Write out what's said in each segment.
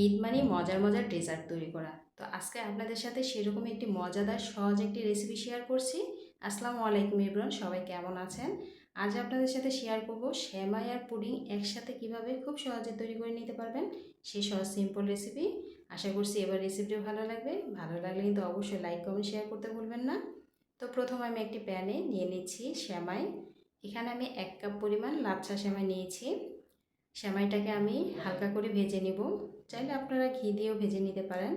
ঈদ মানে মজার মজার ডেজার্ট তৈরি করা। তো আজকে আপনাদের সাথে সেরকম একটি মজাদার, সহজ একটি রেসিপি শেয়ার করছি। আসসালামু আলাইকুম ইব্রান সবাই কেমন আছেন? আজ আপনাদের সাথে শেয়ার করব শ্যামাই আর পুডিং একসাথে কীভাবে খুব সহজে তৈরি করে নিতে পারবেন সেই সহজ সিম্পল রেসিপি আশা করছি এবার রেসিপিটিও ভালো লাগবে। ভালো লাগলে কিন্তু অবশ্যই লাইক কমেন্ট শেয়ার করতে ভুলবেন না। তো প্রথম আমি একটি প্যানে নিয়ে নিচ্ছি শ্যামাই। এখানে আমি এক কাপ পরিমাণ লাচ্ছা শ্যামাই নিয়েছি। শ্যামাইটাকে আমি হালকা করে ভেজে নিব। চাইলে আপনারা ঘি দিয়েও ভেজে নিতে পারেন।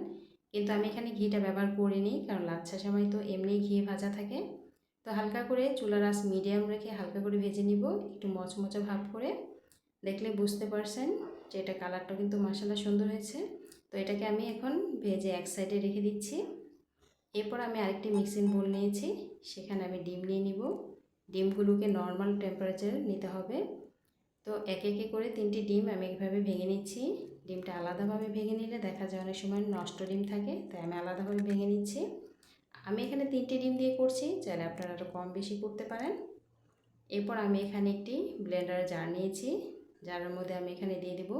কিন্তু আমি এখানে ঘিটা ব্যবহার করিনি, কারণ লাচ্ছা সেমাই তো এমনি ঘি ভাজা থাকে। তো হালকা করে চুলার আঁচ মিডিয়াম রেখে হালকা করে ভেজে নিব, একটু মচমচা ভাব করে। দেখলে বুঝতে পারছেন যে এটা কালারটা কিন্তু মশলা সুন্দর হয়েছে। তো এটাকে আমি এখন ভেজে এক সাইডে রেখে দিচ্ছি। এরপর আমি আরেকটি মিক্সিং বোল নিয়েছি, সেখানে আমি ডিম নিয়ে নিব। ডিমগুলোকে নর্মাল টেম্পারেচার নিতে হবে। তো একে একে করে তিনটি ডিম আমি এইভাবে ভেঙে নিচ্ছি। ডিমটা আলাদাভাবে ভেঙে নিলে দেখা যায় অনেক সময় নষ্ট ডিম থাকে, তাই আমি আলাদাভাবে ভেঙে নিচ্ছি। আমি এখানে তিনটি ডিম দিয়ে করছি, চাইলে আপনারা আরও কম বেশি করতে পারেন। এরপর আমি এখানে একটি ব্লেন্ডার জার নিয়েছি। জারের মধ্যে আমি এখানে দিয়ে দেব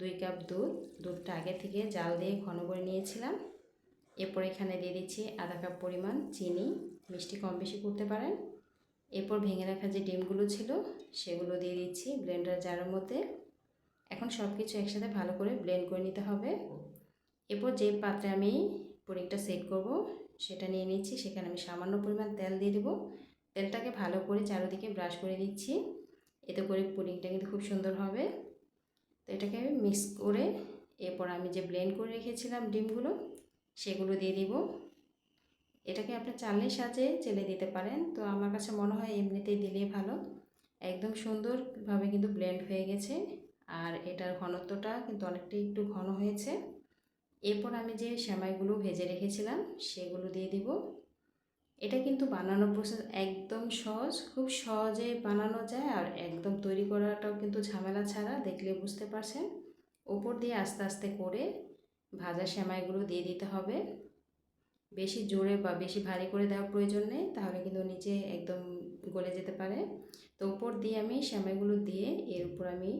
দুই কাপ দুধ। দুধটা আগে থেকে জাল দিয়ে ঘন করে নিয়েছিলাম। এরপর এখানে দিয়ে দিচ্ছি আধা কাপ পরিমাণ চিনি। মিষ্টি কম বেশি করতে পারেন। এরপর ভেঙে রাখা যে ডিমগুলো ছিল, সেগুলো দিয়ে দিচ্ছি ব্লেন্ডার জারের মধ্যে। এখন সব কিছু একসাথে ভালো করে ব্লেন্ড করে নিতে হবে। এরপর যে পাত্রে আমি পুডিংটা সেট করব, সেটা নিয়ে নিচ্ছি। সেখানে আমি সামান্য পরিমাণ তেল দিয়ে দেবো। তেলটাকে ভালো করে চারোদিকে ব্রাশ করে দিচ্ছি এতে করে পুডিংটা কিন্তু খুব সুন্দর হবে। তো এটাকে মিক্স করে এরপর আমি যে ব্লেন্ড করে রেখেছিলাম ডিমগুলো, সেগুলো দিয়ে দিব। এটাকে আপনি চালের সাজে চেলে দিতে পারেন। তো আমার কাছে মনে হয় এমনিতেই দিলেই ভালো। একদম সুন্দরভাবে কিন্তু ব্লেন্ড হয়ে গেছে। আর এটার ঘনত্বটা কিন্তু অনেকটা একটু ঘন হয়েছে। এরপর আমি যে সেমাইগুলো ভেজে রেখেছিলাম, সেগুলো দিয়ে দিব। এটা কিন্তু বানানোর প্রসেস একদম সহজ। খুব সহজে বানানো যায় আর একদম তৈরি করাটাও কিন্তু ঝামেলা ছাড়া, দেখলে বুঝতে পারছেন। ওপর দিয়ে আস্তে আস্তে করে ভাজা সেমাইগুলো দিয়ে দিতে হবে। বেশি জোরে বা বেশি ভারী করে দেওয়ার প্রয়োজন নেই, তাহলে কিন্তু নিচে একদম গলে যেতে পারে। তো উপর দিয়ে আমি সেমাইগুলো দিয়ে এর উপর আমি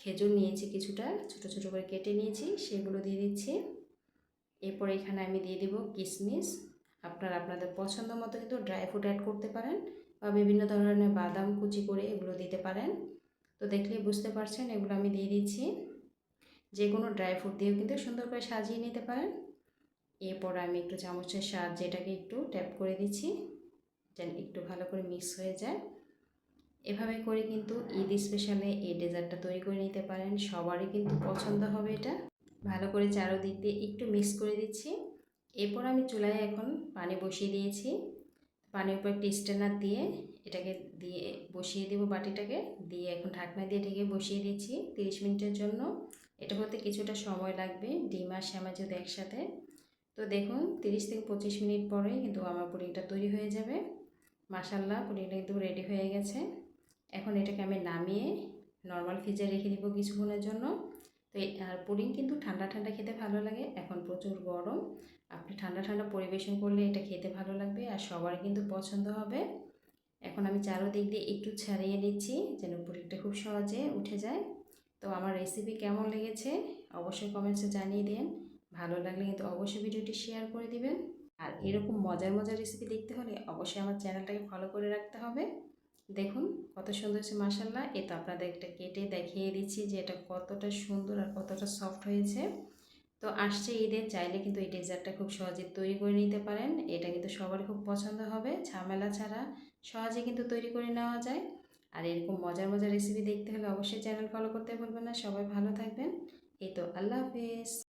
খেজুর নিয়েছি কিছুটা, ছোট ছোট করে কেটে নিয়েছি, সেগুলো দিয়ে দিচ্ছি। এরপর এখানে আমি দিয়ে দিব কিশমিশ আপনারা আপনাদের পছন্দ মতো কিন্তু ড্রাই ফ্রুট অ্যাড করতে পারেন বা বিভিন্ন ধরনের বাদাম কুচি করে এগুলো দিতে পারেন। তো দেখলে বুঝতে পারছেন, এগুলো আমি দিয়ে দিচ্ছি। যে কোনো ড্রাই ফ্রুট দিয়েও কিন্তু সুন্দর করে সাজিয়ে নিতে পারেন। এরপর আমি একটু চামচের সাহায্যে এটাকে একটু ট্যাপ করে দিচ্ছি, যেন একটু ভালো করে মিক্স হয়ে যায়। এভাবে করে কিন্তু ঈদ স্পেশালে এই ডেজার্টটা তৈরি করে নিতে পারেন। সবারই কিন্তু পছন্দ হবে এটা। ভালো করে চারোদিক দিয়ে একটু মিক্স করে দিচ্ছি। এরপর আমি চুলায় এখন পানি বসিয়ে দিয়েছি। পানির উপর একটি স্টেনার দিয়ে এটাকে দিয়ে বসিয়ে দেবো বাটিটাকে। দিয়ে এখন ঢাকনা দিয়ে ঢেকে বসিয়ে দিচ্ছি তিরিশ মিনিটের জন্য। এটা হতে কিছুটা সময় লাগবে। ডিম আর শ্যামা যদি একসাথে। তো দেখুন, তিরিশ থেকে পঁচিশ মিনিট পরেই কিন্তু আমার পুডিংটা তৈরি হয়ে যাবে। মাসাল্লাহ পুডিংটা কিন্তু রেডি হয়ে গেছে। এখন এটাকে আমি নামিয়ে নর্মাল ফ্রিজে রেখে দিব কিছুক্ষণের জন্য। তো আর পুডিং কিন্তু ঠান্ডা ঠান্ডা খেতে ভালো লাগে, এখন প্রচুর গরম। আপনি ঠান্ডা ঠান্ডা পরিবেশন করলে এটা খেতে ভালো লাগবে আর সবার কিন্তু পছন্দ হবে। এখন আমি চারোদিক দিয়ে একটু ছাড়িয়ে দিচ্ছি যেন পুডিংটা খুব সহজে উঠে যায়। তো আমার রেসিপি কেমন লেগেছে অবশ্যই কমেন্টসে জানিয়ে দিন। ভালো লাগলে কিন্তু অবশ্যই ভিডিওটি শেয়ার করে দিবেন। আর এরকম মজার মজার রেসিপি দেখতে হলে অবশ্যই আমার চ্যানেলটাকে ফলো করে রাখতে হবে। দেখুন, কত সুন্দর হয়েছে মাসাল্লাহ এ তো আপনাদের একটা কেটে দেখিয়ে দিচ্ছি যে এটা কতটা সুন্দর আর কতটা সফট হয়েছে। তো আসছে ঈদের চাইলে কিন্তু এই ডেজার্টটা খুব সহজে তৈরি করে নিতে পারেন। এটা কিন্তু সবার খুব পছন্দ হবে, ঝামেলা ছাড়া সহজে কিন্তু তৈরি করে নেওয়া যায়। আর এরকম মজার মজার রেসিপি দেখতে হলে অবশ্যই চ্যানেল ফলো করতে ভুলবেন না। সবাই ভালো থাকবেন। এই তো আল্লাহ হাফিজ।